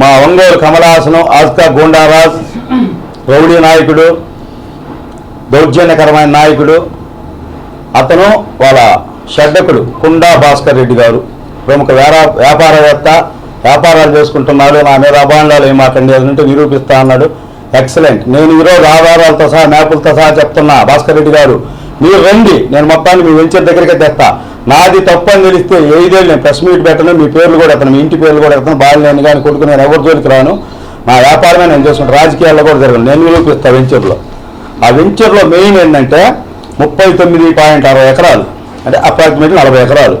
మా ఒంగోలు కమలాసనం ఆస్కా గూండారాజ్ రౌడీ నాయకుడు దౌర్జన్యకరమైన నాయకుడు అతను వాళ్ళ షడ్డకుడు కుండా భాస్కర్ రెడ్డి గారు ప్రముఖ వ్యారా వ్యాపారవేత్త వ్యాపారాలు చేసుకుంటున్నాడు నా మీద అభాండాలు ఏం మాట్లాడి అంటే నిరూపిస్తా అన్నాడు. ఎక్సలెంట్ నేను ఈరోజు ఆధారాలతో సహా మ్యాపులతో సహా చెప్తున్నా భాస్కర్ రెడ్డి గారు. మీరు రండి నేను మొత్తాన్ని మీ వెంచర్ దగ్గరికి తెస్తా. నాది తప్పు అని తెలిస్తే ఏదేళ్ళు నేను ప్రెస్ మీట్ పెట్టను. మీ పేర్లు కూడా ఎత్తాను మీ ఇంటి పేర్లు కూడా ఎత్తాను బాగా నేను కానీ కొడుకు నేను ఎవరి జోలికి రాను. నా వ్యాపారమే నేను చేసుకుంటాను రాజకీయాల్లో కూడా జరగను. నేను నిరూపిస్తాను వెంచర్లో? ఆ వెంచర్లో మెయిన్ ఏంటంటే ముప్పై తొమ్మిది పాయింట్ అరవై ఎకరాలు. అంటే అపార్ట్మెంట్ నలభై ఎకరాలు.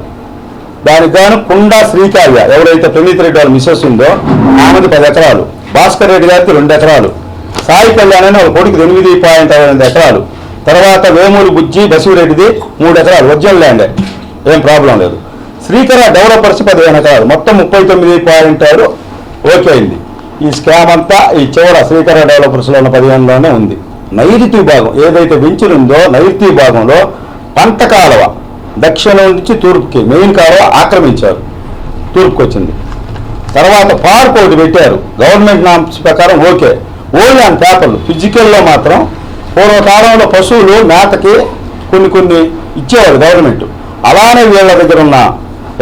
దానికి గాను కుండా శ్రీకావ్య ఎవరైతే ప్రణీత్ రెడ్డి వాళ్ళ మిస్సెస్ ఉందో ఆమెది పది ఎకరాలు. భాస్కర్ రెడ్డి గారికి రెండు ఎకరాలు. సాయి కళ్యాణ్ అని ఒక కొడుకు ఎనిమిది పాయింట్ అరవై ఎనిమిది ఎకరాలు. తర్వాత వేమూరి బుజ్జి బసిరెడ్డిది మూడు ఎకరాలు. Original land. ఏం ప్రాబ్లం లేదు. శ్రీకర డెవలపర్స్ పదిహేను ఎకరాలు మొత్తం ముప్పై తొమ్మిది పాయింట్ ఆరు ఓకే అయింది. ఈ స్కామ్ అంతా ఈ చివర శ్రీకర డెవలపర్స్లో ఉన్న పదిహేనులోనే ఉంది. నైరుతి భాగం ఏదైతే వెంచర్ ఉందో నైరుతి భాగంలో పంట కాలువ దక్షిణం నుంచి తూర్పుకి మెయిన్ కాలువ ఆక్రమించారు. తూర్పుకి వచ్చింది తర్వాత పార్క్ ఒకటి పెట్టారు. గవర్నమెంట్ నామ్స్ ప్రకారం ఓకే. ఓన్లీ ఆన్ పేపర్లు ఫిజికల్లో మాత్రం పూర్వకాలంలో పశువులు మేతకి కొన్ని కొన్ని ఇచ్చేవారు గవర్నమెంట్. అలానే వీళ్ళ దగ్గర ఉన్న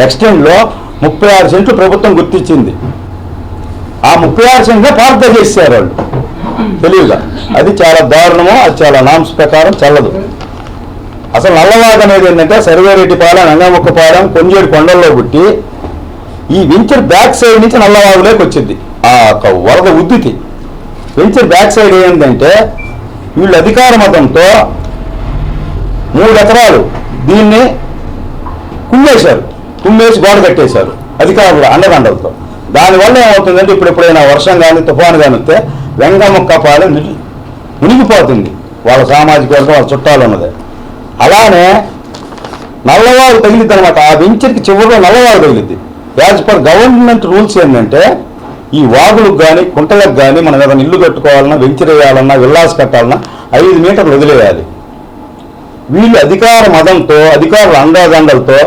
ఎక్స్టెండ్లో ముప్పై ఆరు సెంట్లు ప్రభుత్వం గుర్తించింది. ఆ ముప్పై ఆరు సెంట్లు పార్క్ చేశారు వాళ్ళు. తెలియగా అది చాలా దారుణము అది చాలా నామ్స్ ప్రకారం చల్లదు. అసలు నల్లవాగ అనేది ఏంటంటే సర్వేరెడ్డిపాలెం నంగముక్కపాలెం కొంజేడు కొండల్లో పుట్టి ఈ వెంచర్ బ్యాక్ సైడ్ నుంచి నల్లవాగులోకి వచ్చింది. ఆ యొక్క వరద ఉద్దితి వెంచర్ బ్యాక్ సైడ్ ఏంటంటే వీళ్ళు అధికార మతంతో మూడు ఎకరాలు దీన్ని కుమ్మేశారు. కుమ్మేసి గోడ కట్టేశారు. అధికారులు అండదండలతో. దానివల్ల ఏమవుతుందంటే ఇప్పుడు ఎప్పుడైనా వర్షం కానీ తుఫాను కానీ వస్తే వెంగముక్కపాలెం నిలి- మునిగిపోతుంది. వాళ్ళ సామాజిక వర్గం వాళ్ళ చుట్టాలు ఉన్నది. అలానే నల్లవారు తగిలిద్ది అనమాట ఆ వెంచర్కి చివరిలో నల్లవారు తగిలిద్ది. యాజ్ పర్ గవర్నమెంట్ రూల్స్ ఏంటంటే ఈ వాగులకు కానీ కుంటలకు కానీ మనం ఏదైనా ఇల్లు కట్టుకోవాలన్నా వెంచర్ వేయాలన్నా విల్లాస్ కట్టాలన్నా ఐదు మీటర్లు వదిలేయాలి. వీళ్ళు అధికార మదంతో అధికారుల అండాదండలతో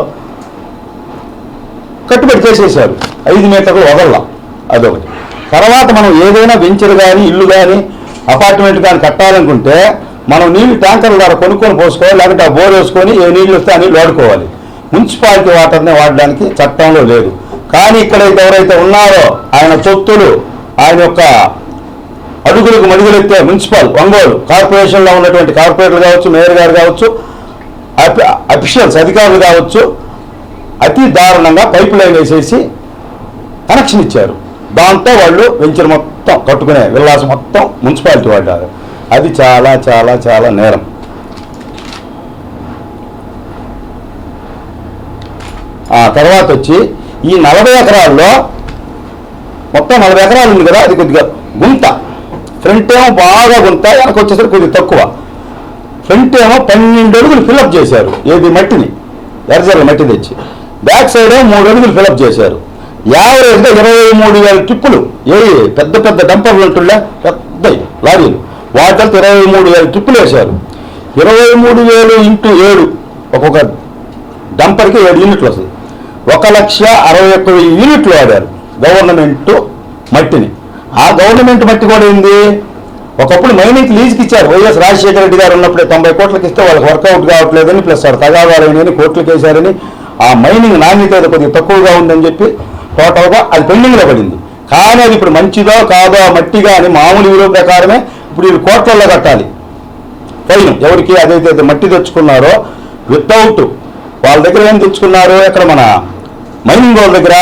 కట్టుబడి చేసేసారు ఐదు మీటర్లు వదల్లా అదొకటి. తర్వాత మనం ఏదైనా వెంచర్ కానీ ఇల్లు కానీ అపార్ట్మెంట్ కానీ కట్టాలనుకుంటే మనం నీళ్ళు ట్యాంకర్ల ద్వారా కొనుక్కొని పోసుకోవాలి లేకపోతే ఆ బోర్ వేసుకొని ఏ నీళ్ళు వస్తే ఆ నీళ్ళు వాడుకోవాలి. మున్సిపాలిటీ వాటర్ని వాడడానికి చట్టంలో లేదు. కానీ ఇక్కడైతే ఎవరైతే ఉన్నారో ఆయన సొత్తులు ఆయన యొక్క అడుగులకు మడుగులెత్తే మున్సిపల్ ఒంగోలు కార్పొరేషన్లో ఉన్నటువంటి కార్పొరేటర్లు కావచ్చు మేయర్ గారు కావచ్చు అఫిషియల్స్ అధికారులు కావచ్చు అతి దారుణంగా పైప్ లైన్ వేసేసి కనెక్షన్ ఇచ్చారు. దాంతో వాళ్ళు వెంచర్ మొత్తం కట్టుకునే విల్లాసం మొత్తం మున్సిపాలిటీ వాడారు. అది చాలా చాలా చాలా నేరం. ఆ తర్వాత వచ్చి ఈ నలభై ఎకరాల్లో మొత్తం నలభై ఎకరాలు ఉంది కదా అది కొద్దిగా గుంత. ఫ్రంట్ ఏమో బాగా గుంత వెనక వచ్చేసరికి కొద్దిగా తక్కువ. ఫ్రంట్ ఏమో పన్నెండు అడుగులు ఫిల్అప్ చేశారు. ఏది మట్టిని? ఎర్జర్ల మట్టి తెచ్చి. బ్యాక్ సైడ్ ఏమో మూడు అడుగులు ఫిల్అప్ చేశారు. యావరేజ్గా ఇరవై మూడు వేల టిప్పులు ఏ పెద్ద పెద్ద డంపర్లు ఉంటుండే పెద్ద లారీలు. వాటితో ఇరవై మూడు వేల టిప్పులు వేశారు. ఇరవై మూడు వేలు ఇంటూ ఏడు ఒక్కొక్క డంపర్కి ఏడు యూనిట్లు వస్తుంది ఒక లక్ష అరవై ఒక్క వెయ్యి యూనిట్లు వాడారు. గవర్నమెంట్ మట్టిని. ఆ గవర్నమెంట్ మట్టి కూడా ఏంది? ఒకప్పుడు మైనింగ్ లీజ్కి ఇచ్చారు. వైఎస్ రాజశేఖర రెడ్డి గారు ఉన్నప్పుడే తొంభై కోట్లకి ఇస్తే వాళ్ళకి వర్కౌట్ కావట్లేదని ప్లస్ వాడు తగాదాలని కోట్లకి వేశారని ఆ మైనింగ్ నాణ్యత కొద్దిగా తక్కువగా ఉందని చెప్పి టోటల్గా అది పెండింగ్లో పడింది. కానీ అది ఇప్పుడు మంచిదో కాదో ఆ అని మామూలు విలువ ప్రకారమే ఇప్పుడు వీళ్ళు కోట్లలో కట్టాలి. ఫైన్. ఎవరికి అదైతే మట్టి తెచ్చుకున్నారో వితౌట్ వాళ్ళ దగ్గర ఏం తెచ్చుకున్నారు ఇక్కడ మన మైనింగ్ వాళ్ళ దగ్గర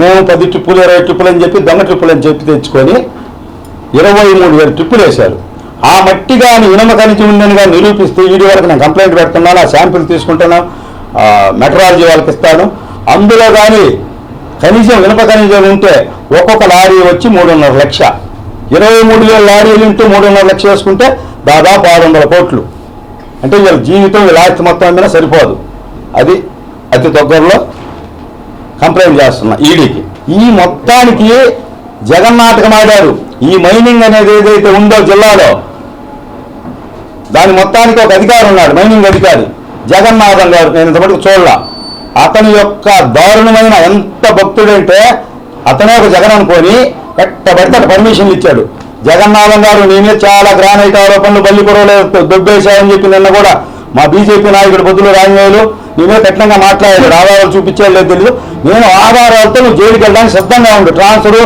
మేము పది ట్రిప్పులు ఇరవై ట్రిప్పులు అని చెప్పి దొంగ ట్రిప్పులు అని చెప్పి తెచ్చుకొని ఇరవై మూడు వేల ట్రిప్పులు వేశారు. ఆ మట్టి కానీ ఇనమ ఖనిజం ఉందని కానీ నిరూపిస్తే వీడియో వరకు నేను కంప్లైంట్ పెడుతున్నాను ఆ శాంపిల్ తీసుకుంటున్నాను మెట్రాలజీ వాళ్ళకి ఇస్తాను. అందులో కానీ కనీసం ఇనప ఖనిజం ఉంటే ఒక్కొక్క లారీ వచ్చి మూడున్నర లక్ష. ఇరవై మూడు వేల లారీలు ఇంటూ మూడున్నర లక్ష వేసుకుంటే దాదాపు ఆరు వందల కోట్లు. అంటే వీళ్ళ జీవితం వీళ్ళ ఆస్తి మొత్తం మీద సరిపోదు. అది అతి దగ్గరలో కంప్లైంట్ చేస్తున్నా ఈడీకి. ఈ మొత్తానికి జగన్నాటకం ఆడారు. ఈ మైనింగ్ అనేది ఏదైతే ఉందో జిల్లాలో దాని మొత్తానికి ఒక అధికారి ఉన్నాడు మైనింగ్ అధికారి. జగన్నాథం గారు నేను ఇంతమటుకు చూడలా. అతని యొక్క దారుణమైన ఎంత భక్తుడంటే అతనే ఒక జగన్ అనుకొని ఎట్టబడితే అక్కడ పర్మిషన్లు ఇచ్చాడు. జగన్నాథం గారు నేనే చాలా గ్రానైట్ ఆరోపణలు బల్లి పొరవలే దొబ్బేశాయని చెప్పి నిన్న కూడా మా బీజేపీ నాయకుడు బొద్దులు రాంజనేయులు నేనే కఠినంగా మాట్లాడలేదు ఆధారాలు చూపించాడు లేదు తెలియదు నేను ఆధారాలతో నువ్వు జైలుకి వెళ్ళడానికి సిద్ధంగా ఉండు. ట్రాన్స్ఫర్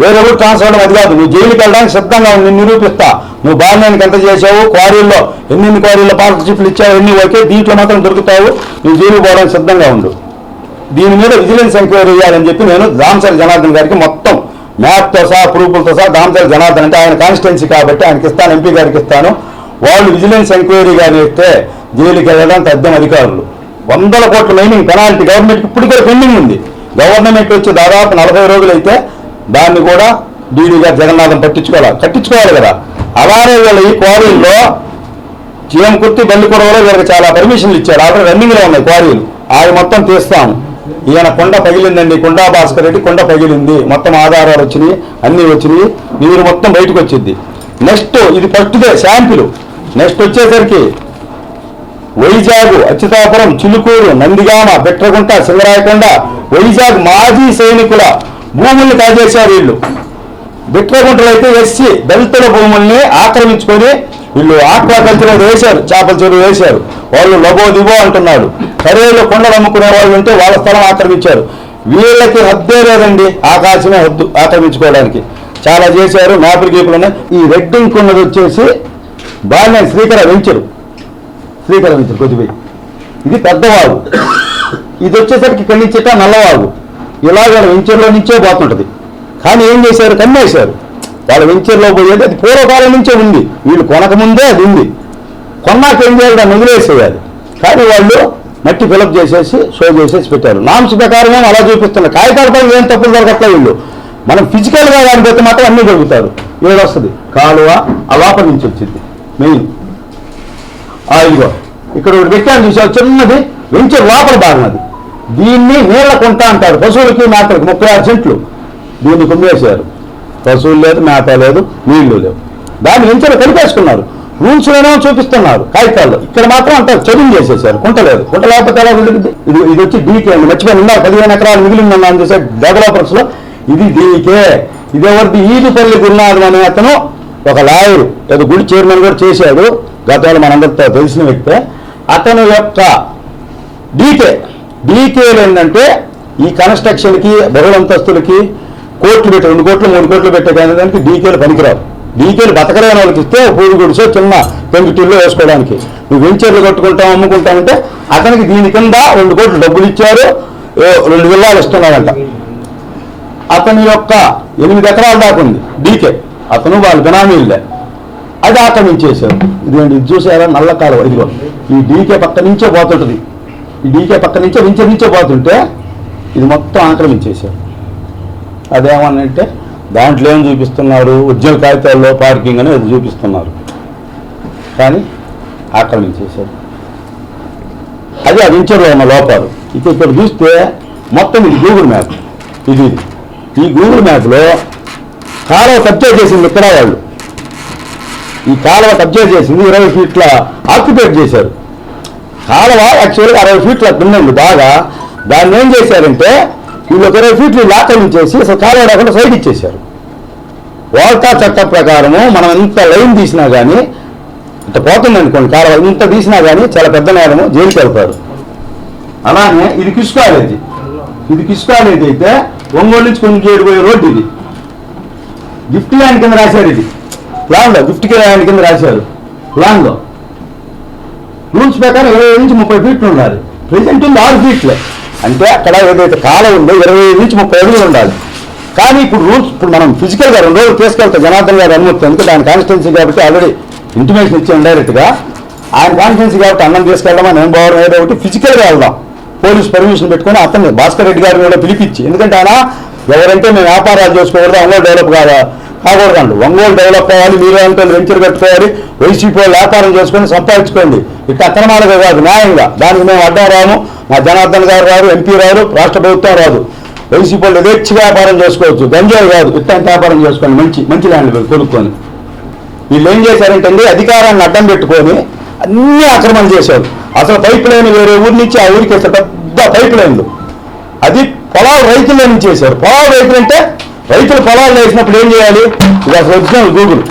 వేరే ట్రాన్స్ఫర్ అవ్వడం అది కాదు. నువ్వు జైలుకి వెళ్ళడానికి సిద్ధంగా ఉండి. నిరూపిస్తా. నువ్వు బాల్యానికి ఎంత చేసావు క్వారీల్లో ఎన్ని క్వారీల్లో పార్ట్నర్షిప్లు ఇచ్చావు? ఎన్ని ఓకే దీంట్లో మాత్రం దొరుకుతావు? నువ్వు జైలుకి పోవడానికి సిద్ధంగా ఉండు. దీని మీద విజిలెన్స్ ఎంక్వైరీ చేయాలని చెప్పి నేను దామసరి జనార్దన్ గారికి మొత్తం మ్యాప్తో సహా ప్రూఫ్లతో సహా దామసరి జనార్దన్ అంటే ఆయన కాన్స్టిట్యున్సీ కాబట్టి ఆయనకి ఇస్తాను ఎంపీ గారికి ఇస్తాను. వాళ్ళు విజిలెన్స్ ఎంక్వైరీ కానీ ఇస్తే జైలుకి వెళ్ళడానికి అద్దం అధికారులు. వందల కోట్ల మైనింగ్ పెనాల్టీ గవర్నమెంట్ ఇప్పుడు కూడా పెండింగ్ ఉంది. గవర్నమెంట్ వచ్చి దాదాపు నలభై రోజులు అయితే దాన్ని కూడా డీడీ గారు జగన్నాథం పట్టించుకోవాలి. కట్టించుకోవాలి కదా. అలానే వీళ్ళ ఈ క్వారీల్లో జీఎం కుర్తి బల్లి కొడవలో వీళ్ళకి చాలా పర్మిషన్లు ఇచ్చారు. ఆల్రెడీ రన్నింగ్లో ఉన్నాయి క్వారీలు. అవి మొత్తం తీస్తాము ఈయన కొండ పగిలిందండి. కొండా భాస్కర్ రెడ్డి కొండ పగిలింది. మొత్తం ఆధారాలు వచ్చినాయి అన్నీ వచ్చినాయి. నీరు మొత్తం బయటకు వచ్చింది. నెక్స్ట్ ఇది ఫస్ట్దే శాంపిల్. నెక్స్ట్ వచ్చేసరికి వైజాగ్ అచ్యుతాపురం చిలుకూరు నందిగామ బెట్రగుంట సింగరాయకొండ వైజాగ్ మాజీ సైనికుల భూముల్ని కాజేశారు వీళ్ళు. బిట్రగుంటలు అయితే ఎస్సీ దళితుల భూముల్ని ఆక్రమించుకొని వీళ్ళు ఆక్వాకల్చర్ వేశారు చేపల చెరువు వేశారు. వాళ్ళు లబో దిబో అంటున్నాడు. సరేలో కొండలు అమ్ముకునే వాళ్ళు ఉంటే వాళ్ళ స్థలం ఆక్రమించారు. వీళ్ళకి హద్దే లేదండి ఆకాశమే హద్దు ఆక్రమించుకోవడానికి. చాలా చేశారు మ్యాపులు గీపులు ఈ రెడ్డింగ్ కొన్నది వచ్చేసి బాగా శ్రీకర వెంచరు. శ్రీకర ఇచ్చారు కొద్దిపోయి. ఇది పెద్దవాగు ఇది వచ్చేసరికి ఇక్కడి నుంచి ఇట్లా నల్లవాగు ఇలాగ వెంచర్లో నుంచే పోతుంటుంది. కానీ ఏం చేశారు? కమ్మేశారు. వాళ్ళ వెంచర్లో పోయేది అది పూర్వకాలం నుంచే ఉంది. వీళ్ళు కొనకముందే అది ఉంది. కొన్నాక ఏం చేయాలి? దాన్ని వదిలేసేయాలి. కానీ వాళ్ళు మట్టి ఫిలప్ చేసేసి షో చేసేసి పెట్టారు. నామ్స్ ప్రకారమే అలా చూపిస్తున్నారు. కాగితాలపై ఏం తప్పులు దొరకట్లే వీళ్ళు. మనం ఫిజికల్గా దాన్ని పెడితే మాత్రం అన్నీ దొరుకుతారు ఏదొస్తుంది? కాలువ ఆ లోపల నుంచి వచ్చింది. మెయిన్ ఇదిగో ఇక్కడ ఒకటి పెట్టాను చూసావు? చిన్నది వెంచర్ లోపల భాగం అది. దీన్ని నీళ్ళ కుంట అంటారు. పశువులకి మేతలకి ముప్పై ఆరు సెంట్లు. దీన్ని కుమ్మేశారు. పశువులు లేదు మేత లేదు నీళ్ళు లేవు. దాన్ని వెంచర్ కలిపేసుకున్నారు. రూల్స్లోనే చూపిస్తున్నారు. కాగితాల్లో. ఇక్కడ మాత్రం అంత చదువు చేసేసారు. కుంట లేదు. కుంట లేకపోతే ఎలా ఉంటుంది ఇది ఇది వచ్చి డీకే అండి మర్చిపోయి ఉన్నారు పదిహేను ఎకరాలు మిగిలిందన్నాను చూసే డెవలపర్స్లో ఇది డీకే. ఇది ఎవరిది ఈదుపల్లి గురునాథం అనే అతను ఒక లాయరు లేదా గుడి చైర్మన్ కూడా చేశాడు. గతంలో మనందరితో తెలిసిన వ్యక్తే. అతని యొక్క డీకే డీకేలు ఏంటంటే ఈ కన్స్ట్రక్షన్కి బహుళంతస్తులకి కోట్లు పెట్టి రెండు కోట్లు మూడు కోట్లు పెట్టే కానీ దానికి డీకేలు పనికిరావు. డీకేలు బతకలేని వాళ్ళకి ఇస్తే పూడి గుడిసో చిన్న పెంకుటిల్లో వేసుకోవడానికి. నువ్వు వెంచర్లు కట్టుకుంటాం అమ్ముకుంటావంటే అతనికి దీని కింద రెండు కోట్లు డబ్బులు ఇచ్చారు. రెండు విల్లాలు ఇస్తున్నాడంట. అతని యొక్క ఎనిమిది ఎకరాల దాకా ఉంది డీకే అతను వాళ్ళ బినామీలే అది ఆక్రమించేశారు ఇదిగోండి ఇది చూసారా? నల్ల కాలువ. ఇదిగో ఈ డీకే పక్క నుంచే పోతుంటుంది. ఈ డీకే పక్క నుంచే నుంచి నుంచే పోతుంటే ఇది మొత్తం ఆక్రమించేశారు. అదేమనంటే దాంట్లో ఏం చూపిస్తున్నారు? ఉద్యోగ కాగితాల్లో పార్కింగ్ అని అది చూపిస్తున్నారు. కానీ ఆక్రమించేశారు. అది అది వెంచర్లో ఉన్న లోపాలు. ఇక ఇక్కడ చూస్తే మొత్తం ఇది గూగుల్ మ్యాప్ ఇది ఇది. ఈ గూగుల్ మ్యాప్లో కాలువ కబ్జా చేసింది ఇక్కడ వాళ్ళు. ఈ కాలువ కబ్జా చేసింది ఇరవై ఫీట్ల ఆక్యుపేట్ చేశారు. కాలువ యాక్చువల్గా అరవై ఫీట్ల కిందండి బాగా. దాన్ని ఏం చేశారంటే వీళ్ళు ఒక ఇరవై ఫీట్లు లాకలించేసి అసలు కాలువ రాకుండా సైడ్ ఇచ్చేశారు. వాల్తా చట్టం ప్రకారము మనం ఎంత లైన్ తీసినా కానీ ఇంత పోతుంది అనుకోండి కాలువ ఇంత తీసినా కానీ చాలా పెద్ద నేరము జైలుకి వెళ్తారు. అలానే ఇది కిష్ కాలేజీ ఇది కిష్ కాలేజీ అయితే ఒంగోలు నుంచి కొంచెం చేరిపోయే రోడ్డు ఇది. గిఫ్ట్ ల్యాండ్ కింద రాశారు ఇది. ప్లాన్లో గిఫ్ట్ ల్యాండ్ కింద రాశారు. ప్లాన్లో రూల్స్ ప్రకారం ఇరవై ఐదు నుంచి ముప్పై ఫీట్లు ఉండాలి. ప్రెసెంట్ ఉంది ఆరు ఫీట్లే అంటే అక్కడ ఏదైతే కాలం ఉందో ఇరవై ఐదు నుంచి ముప్పై అడుగులు ఉండాలి. కానీ ఇప్పుడు రూల్స్ ఇప్పుడు మనం ఫిజికల్గా రెండు రోజులు తీసుకెళ్తాం జనార్దన్ గారు అనుమతి ఎందుకంటే ఆయన కాన్స్టిట్యున్సీ కాబట్టి ఆల్రెడీ ఇంటిమేషన్ ఇచ్చాం డైరెక్ట్గా ఆయన కాన్స్టిట్యున్సీ కాబట్టి అన్నం తీసుకెళ్ళడం నేను పోవడం ఏదో ఒకటి ఫిజికల్గా వెళ్దాం. పోలీస్ పర్మిషన్ పెట్టుకొని అతన్ని భాస్కర్ రెడ్డి గారిని కూడా పిలిపించి ఎందుకంటే ఆయన ఎవరంటే మేము వ్యాపారాలు చేసుకోకూడదు ఒంగోలు డెవలప్ కాదా? కాకూడదండి. ఒంగోలు డెవలప్ అవ్వాలి మీరు అంటే వెంచర్ కట్టుకోవాలి వైసీపీ వాళ్ళు వ్యాపారం చేసుకొని సంపాదించుకోండి. ఇక అక్రమాలుగా కాదు న్యాయంగా. దానికి మేము అడ్డం రాము. మా జనార్దన్ గారు రాదు ఎంపీ రాదు రాష్ట్ర ప్రభుత్వం రాదు. వైసీపీ వాళ్ళు యథేచ్ఛ వ్యాపారం చేసుకోవచ్చు. గంజాయి కాదు ఇట్లాంటి వ్యాపారం చేసుకోండి మంచి మంచి ల్యాండ్ కొనుక్కొని. వీళ్ళు ఏం చేశారంటే అండి అధికారాన్ని అడ్డం పెట్టుకొని అన్ని ఆక్రమణ చేశారు. అసలు పైప్ లైన్ వేరే ఊరి నుంచి ఆ ఊరికి వేస్తే పెద్ద పైప్ లైన్లు అది పొలాలు రైతుల నుంచి చేశారు. పొలాలు రైతులు అంటే రైతులు పొలాలు వేసినప్పుడు ఏం చేయాలి? ఇది అసలు ఒరిజినల్ గూగుల్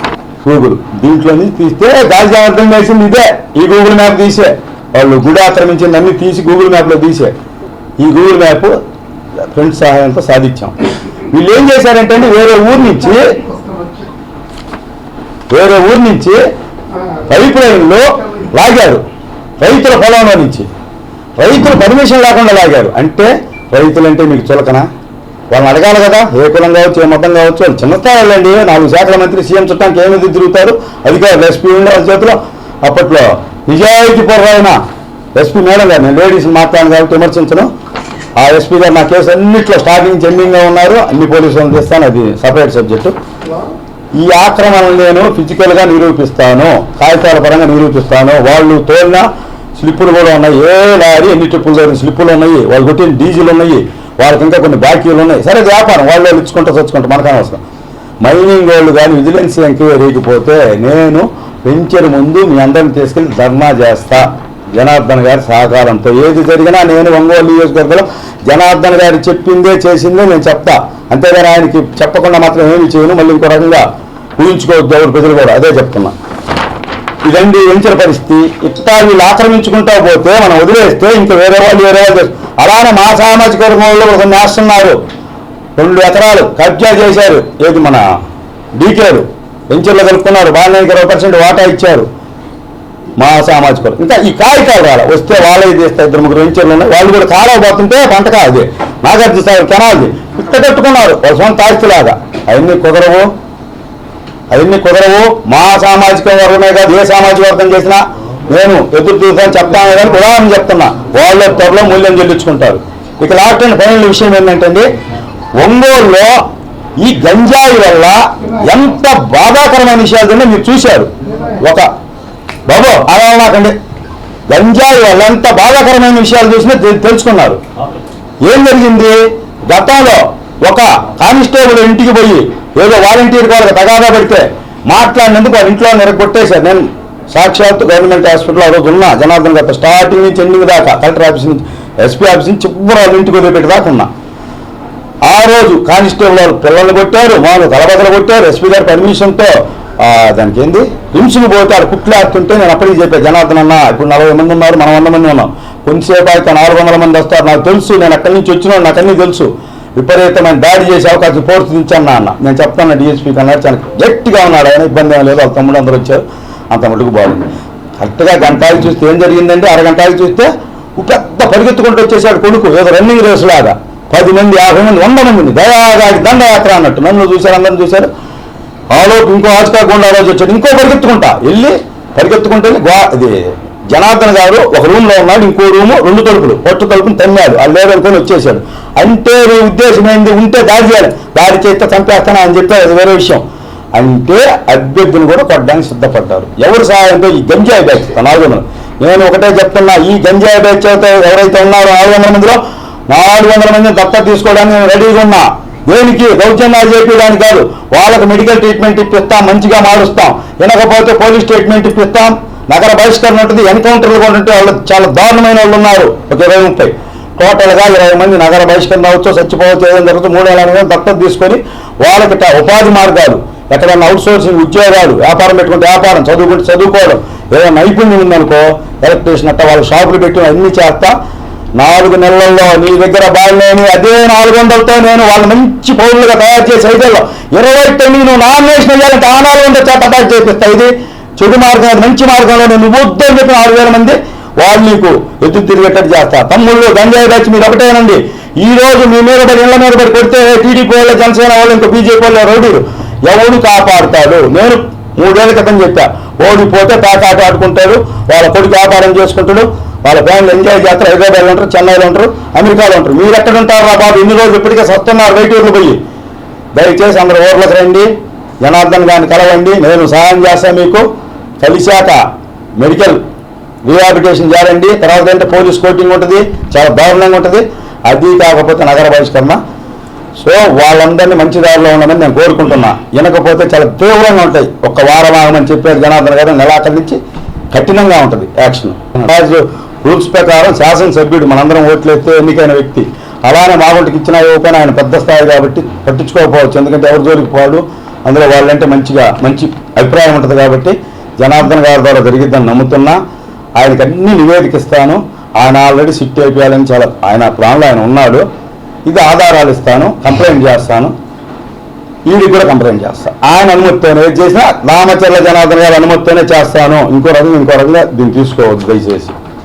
గూగుల్ దీంట్లో నుంచి తీస్తే గాలి జాగ్రత్తం వేసింది ఇదే. ఈ గూగుల్ మ్యాప్ తీసే. వాళ్ళు గుడి ఆక్రమించింది అన్ని తీసి గూగుల్ మ్యాప్లో తీసే. ఈ గూగుల్ మ్యాప్ ఫ్రెండ్స్ సహాయంతో సాధించాం. వీళ్ళు ఏం చేశారంటే వేరే ఊరు నుంచి వేరే ఊరు నుంచి పైప్ లైన్లో లాగారు. రైతుల పొలంలో నుంచి. రైతులు పర్మిషన్ లేకుండా లాగారు. అంటే రైతులంటే మీకు చులకనా? వాళ్ళని అడగాలి కదా ఏ కులం కావచ్చు ఏ మతం కావచ్చు వాళ్ళు చిన్న స్థాయిలో నాలుగు శాఖల మంత్రి సీఎం చుట్టానికి ఏమి తిరుగుతారు? అధికారులు ఎస్పీ ఉండే వాళ్ళ చేతిలో అప్పట్లో నిజాయితీ పొరవైన ఎస్పీ మేడం గారు నేను లేడీస్ మాట్లాడాను కాబట్టి విమర్శించను. ఆ ఎస్పీ గారు నా కేసు అన్నింటిలో స్టార్టింగ్ చెండింగ్గా ఉన్నారు. అన్ని పోలీసులను చేస్తాను అది సపరేట్ సబ్జెక్టు. ఈ ఆక్రమణను నేను ఫిజికల్గా నిరూపిస్తాను కాగితాల పరంగా నిరూపిస్తాను. వాళ్ళు తోలిన స్లిప్పులు కూడా ఉన్నాయి. ఏ లారీ ఎన్ని ట్రిప్పులు తోలిన స్లిప్పులు ఉన్నాయి వాళ్ళు కొట్టిన డీజిల్ ఉన్నాయి వాళ్ళకి ఇంకా కొన్ని బాకీలు ఉన్నాయి. సరే వ్యాపారం. వాళ్ళు ఇచ్చుకుంటా ఇచ్చుకుంటూ చచ్చుకుంటూ మనకు అనవసరం. మైనింగ్ వాళ్ళు కానీ విజిలెన్స్ ఎంక్వైరీకి పోతే నేను వెంచర్ ముందు మీ అందరిని తీసుకెళ్ళి ధర్నా చేస్తా. జనార్దన్ గారి సహకారంతో. ఏది జరిగినా నేను ఒంగోలు నియోజకవర్గంలో జనార్దన్ గారు చెప్పిందే చేసిందే నేను చెప్తా. అంతేగాని ఆయనకి చెప్పకుండా మాత్రం ఏమి చేయను. మళ్ళీ ఇంకో రకంగా ఊహించుకోవద్దు ఎవరు ప్రజలు కూడా. అదే చెప్తున్నా. ఇదండి వెంచర పరిస్థితి. ఇట్లా వీళ్ళు ఆక్రమించుకుంటా పోతే మనం వదిలేస్తే ఇంకా వేరే వాళ్ళు వేరే వాళ్ళు అలానే మా సామాజిక వర్గంలో ఒక నేస్తున్నారు రెండు ఎకరాలు కబ్జా చేశారు. ఏది మన డీకేలు. వెంచర్లో కలుపుకున్నారు. బాగా ఇరవై పర్సెంట్ వాటా ఇచ్చారు. మా సామాజిక వర్గం. ఇంకా ఈ కాగితాలు రాల. వస్తే వాళ్ళే తీస్తారు ఇద్దరు ముగ్గురు వెంచర్లు ఉన్నాయి వాళ్ళు కూడా కాలువ పోతుంటే పంట కాదు. నాగార్జున సాగర్ కెనాల్ది ఇట్ట కట్టుకున్నారు వాళ్ళ సొంత ఆస్తిలాగా. అవన్నీ కుదరవు. అవన్నీ కుదరవు. మా సామాజిక వర్గమే కాదు ఏ సామాజిక వర్గం చేసినా నేను ఎదురు చూసాను చెప్తాను కానీ ఉదాహరణ చెప్తున్నా. వాళ్ళ త్వరలో మూల్యం చెల్లించుకుంటారు. ఇక లాస్ట్ అండ్ ఫైనల్ విషయం ఏంటంటే ఒంగోలులో ఈ గంజాయి వల్ల ఎంత బాధాకరమైన విషయాలు జరిగినా మీరు చూశారు. ఒక బాబు అలా నాకండి గంజాయి వల్ల ఎంత బాధాకరమైన విషయాలు చూసినా తెలుసుకున్నారు. ఏం జరిగింది? గతంలో ఒక కానిస్టేబుల్ ఇంటికి పోయి ఏదో వాలంటీర్ వాళ్ళకి తగాదా పెడితే మాట్లాడినందుకు వాళ్ళ ఇంట్లో నిరగొట్టేశారు. నేను సాక్షాత్ గవర్నమెంట్ హాస్పిటల్ ఆ రోజు ఉన్నా జనార్దన్ గారితో స్టార్టింగ్ నుంచి ఎండింగ్ దాకా కలెక్టర్ ఆఫీస్ నుంచి ఎస్పీ ఆఫీస్ నుంచి చివరి వాళ్ళ ఇంటికి వదిలిపెట్టి దాకా ఉన్నా. ఆ రోజు కానిస్టేబుల్ వాళ్ళు పిల్లల్ని కొట్టారు మామూలు తలబదలు కొట్టారు ఎస్పీ గారి పర్మిషన్తో దానికి ఏంది? హింసలు పోతే ఆడ కుట్లాడుతుంటే నేను అప్పటికి చెప్పాను జనార్దన్ అన్న ఇప్పుడు నలభై మంది ఉన్నారు మనం వంద మంది ఉన్నాం. కొంతసేపు అయితే నాలుగు వందల మంది వస్తారు. నాకు తెలుసు నేను అక్కడి నుంచి వచ్చిన నాకు అన్నీ తెలుసు. విపరీతమైన దాడి చేసే అవకాశం ఫోర్స్ దించాను అన్న నేను చెప్తాను డిఎస్పీకి కన్నా చాలా గట్టిగా ఉన్నాడు ఆయన ఇబ్బంది ఏం లేదు వాళ్ళ తమ్ముడు అందరూ వచ్చారు. అంత మటుకు బాగుంది. కరెక్ట్గా గంటకి చూస్తే ఏం జరిగిందంటే అరగంటకి చూస్తే పెద్ద పరిగెత్తుకుంటూ వచ్చేసాడు కొడుకు ఏదో రన్నింగ్ రేస్ లాగా. పది మంది యాభై మంది వంద మంది దయాగాడి దండయాత్ర అన్నట్టు. నన్ను చూశారు అందరిని చూశారు. ఆలోపు ఇంకో ఆచకాకుండా గుండా రోజు వచ్చాడు. ఇంకో పరిగెత్తుకుంటా. వెళ్ళి పరిగెత్తుకుంటే వెళ్ళి గో అది జనార్దన్ గారు ఒక రూమ్లో ఉన్నాడు ఇంకో రూము రెండు తలుపులు పొట్టు తలుపుని తన్నాడు ఆ లేదనుకొని వచ్చేసాడు అంటే నీ ఉద్దేశం ఏంది? ఉంటే దాడి చేయాలి. దాడి చేస్తే చంపేస్తాను అని చెప్పి అది వేరే విషయం. అంటే అభ్యర్థులు కూడా కొట్టడానికి సిద్ధపడ్డారు. ఎవరు సహాయంతో ఈ గంజాయి బ్యాచ్ నాలుగు వందలు. నేను ఒకటే చెప్తున్నా ఈ గంజాయి బ్యాచ్ ఎవరైతే ఉన్నారో నాలుగు వందల మందిలో నాలుగు వందల మందిని దత్తా తీసుకోవడానికి నేను రెడీగా ఉన్నా. దేనికి? దౌర్జన్యాలు చేపించడానికి కాదు. వాళ్ళకి మెడికల్ ట్రీట్మెంట్ ఇప్పిస్తాం మంచిగా మారుస్తాం. వినకపోతే పోలీస్ ట్రీట్మెంట్ ఇప్పిస్తాం. నగర బహిష్కరణ ఉంటుంది ఎన్కౌంటర్లు కూడా ఉంటే వాళ్ళు చాలా దారుణమైన వాళ్ళు ఉన్నారు. ఒక ఇరవై ముప్పై. టోటల్గా ఇరవై మంది నగర బహిష్కరణ అవచ్చు చచ్చిపోవచ్చు ఏదైనా జరుగుతుంది మూడు వేల దత్తత తీసుకొని వాళ్ళకి ఉపాధి మార్గాలు. ఎక్కడైనా అవుట్ సోర్సింగ్ ఉద్యోగాలు వ్యాపారం పెట్టుకుంటే వ్యాపారం చదువుకుంటే చదువుకోవడం. ఏదైనా నైపుణ్యం ఉందనుకో ఎలక్ట్రీషియన్ అట్ట వాళ్ళు షాపులు పెట్టి అన్ని చేస్తా. నాలుగు నెలల్లో నీ దగ్గర బాగాలేని అదే నాలుగు వందలతో నేను వాళ్ళు మంచి పౌరులుగా తయారు చేసే ఐదేళ్ళు. ఇరవై తొమ్మిది నువ్వు నామినేషన్ వేయాలంటే ఆ నాలుగు వందల చేత అటాక్ చేపిస్తా. ఇది చెడు మార్గం మంచి మార్గంలో నేను వద్దు అని చెప్పి నాలుగు వేల మంది వాళ్ళు నీకు ఎదురు తిరిగేటట్టు చేస్తా తమ్ముళ్ళు గంజాయి బ్యాచ్ మీరు ఒకటేనండి ఈ రోజు మీ మీద పడి ఇళ్ళ మీద పడి కొడితే టీడీపీ వాళ్ళు జనసేన వాళ్ళు ఇంకా బీజేపీ వాళ్ళు రౌడీలు. ఎవడు కాపాడుతాడు? నేను మూడేళ్ళ క్రితం చెప్పా ఓడిపోతే తాకాట ఆడుకుంటాడు వాళ్ళ కొడుకు వ్యాపారం చేసుకుంటాడు వాళ్ళ ఫ్యామిలీ ఎంజాయ్ చేస్తారు హైదరాబాద్లో ఉంటారు చెన్నైలో ఉంటారు అమెరికాలో ఉంటారు. మీరు ఎక్కడ ఉంటారు రా బాబు? ఇన్ని రోజులు ఇప్పటికే సత్తున్నారు బయట ఊర్లు పోయి. దయచేసి అందరు ఊర్లకు రండి జనార్దన్ గారిని కలవండి నేను సహాయం చేస్తాను మీకు. కలిశాక మెడికల్ రీహాబిటేషన్ చేయాలండి తర్వాత ఏంటంటే పోలీస్ కోటింగ్ ఉంటుంది. చాలా దారుణంగా ఉంటుంది. అది కాకపోతే నగర బహిష్కరణ సో వాళ్ళందరినీ మంచి దారిలో ఉండమని నేను కోరుకుంటున్నా. వినకపోతే చాలా తీవ్రంగా ఉంటాయి. ఒక వారం ఆగమని చెప్పేది జనార్దన్ గారు నెలాఖరి నుంచి కఠినంగా ఉంటుంది యాక్షన్. రాజు రూల్స్ ప్రకారం శాసనసభ్యుడు మనందరం ఓట్లేస్తే ఎన్నికైన వ్యక్తి. అలానే మాగుంటికి ఇచ్చినా ఇవ్వకపోయినా ఆయన పెద్ద స్థాయి కాబట్టి పట్టించుకోకపోవచ్చు. ఎందుకంటే ఎవరి జోలికి పోడు. అందులో వాళ్ళంటే మంచిగా మంచి అభిప్రాయం ఉంటుంది కాబట్టి జనార్దన్ గారి ద్వారా జరిగిద్దని నమ్ముతున్నా. ఆయనకి అన్ని నివేదికిస్తాను. ఆయన ఆల్రెడీ సిట్ అయిపోయాలని చాలా ఆయన ప్లాన్లో ఆయన ఉన్నాడు. ఇది ఆధారాలు ఇస్తాను కంప్లైంట్ చేస్తాను. ఈడికి కూడా కంప్లైంట్ చేస్తాను ఆయన అనుమతితోనే ఏది చేసినా రామచర్ల జనార్దన్ గారి అనుమతితోనే చేస్తాను. ఇంకో రకంగా ఇంకో రకంగా దీన్ని తీసుకోవద్దు దయచేసి.